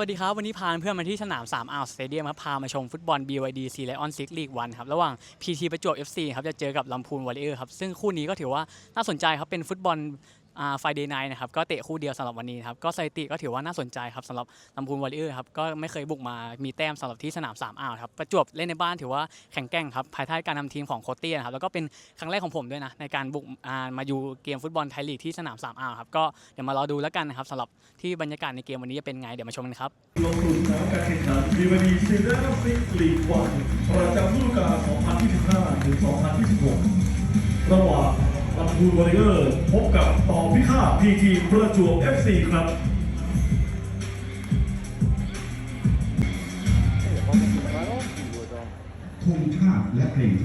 วัสดีครับ วันนี้พาเพื่อนมาที่สนาม3อ่าวสเตเดียมครับพามาชมฟุตบอล BYD C Lion Six League 1ครับระหว่าง PT ประจวบ FC ครับจะเจอกับลำพูนวอลเลอร์ครับซึ่งคู่นี้ก็ถือว่าน่าสนใจครับเป็นฟุตบอล ไฟเดย์ไนนะครับก็เตะคู่เดียวสำหรับวันนี้ครับก็สถิติก็ถือว่าน่าสนใจครับสำหรับลำพูนวอลเลอร์ครับก็ไม่เคยบุกมามีแต้มสำหรับที่สนาม3อ่าวครับประจวบเล่นในบ้านถือว่าแข็งแกร่งครับภายใต้การนำทีมของโคชเตี้ยนะครับแล้วก็เป็นครั้งแรกของผมด้วยนะในการบุกมาอยู่เกมฟุตบอลไทยลีกที่สนาม3อ่าวครับก็เดี๋ยวมารอดูแล้วกันนะครับสำหรับที่บรรยากาศในเกมวันนี้จะเป็นไงเดี๋ยวมาชมกันครับลงทุนสนามการแข่งขันดีวันดีซีเรียลซิกลีกวันประจำฤดูกาล2025ถึง2026ระหว่าง ลำพูนวอริเออร์พบกับต่อพิฆาตพีทีประจวบ FC ครับธงชาติและเพลงยู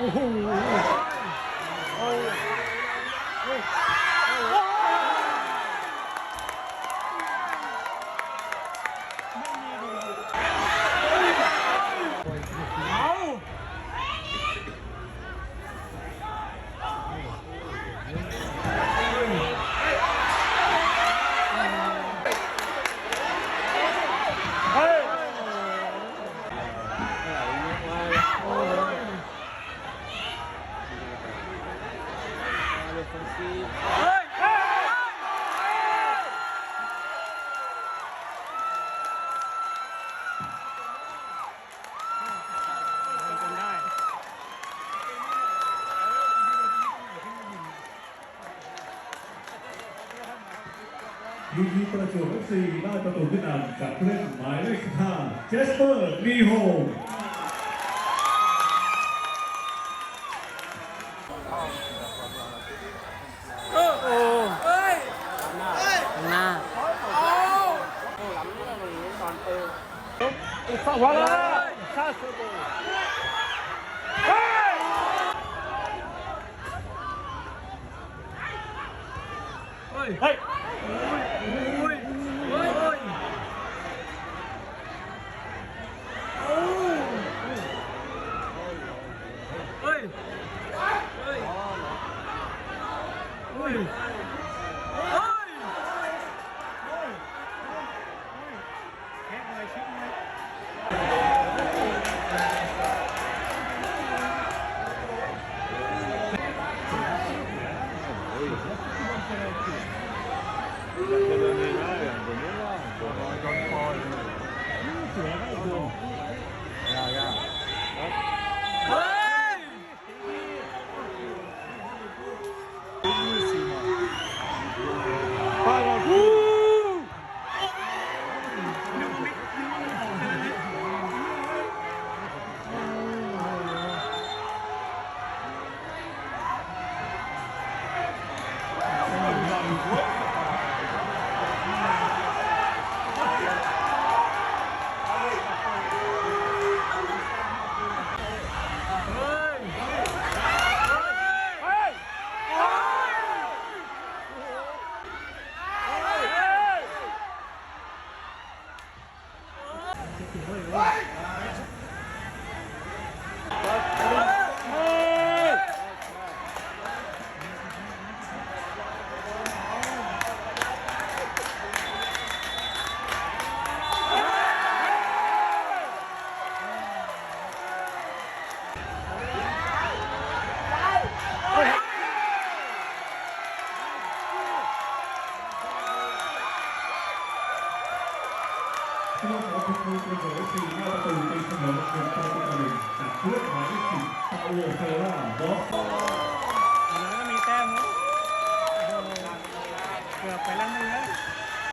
โอ้โห ทีประจวบ FC ได้ประตูขึ้นนำจากผู้เล่นหมายเลข15เจสเปอร์ลีโฮหน้าล ตัวของคุณมูประโยชน์สี่หน้าประตูตีเสมอเป็นประตูหนึ่งจากผู้เล่นหมายเลขสิบปาโอเฟร่าบอสแล้วก็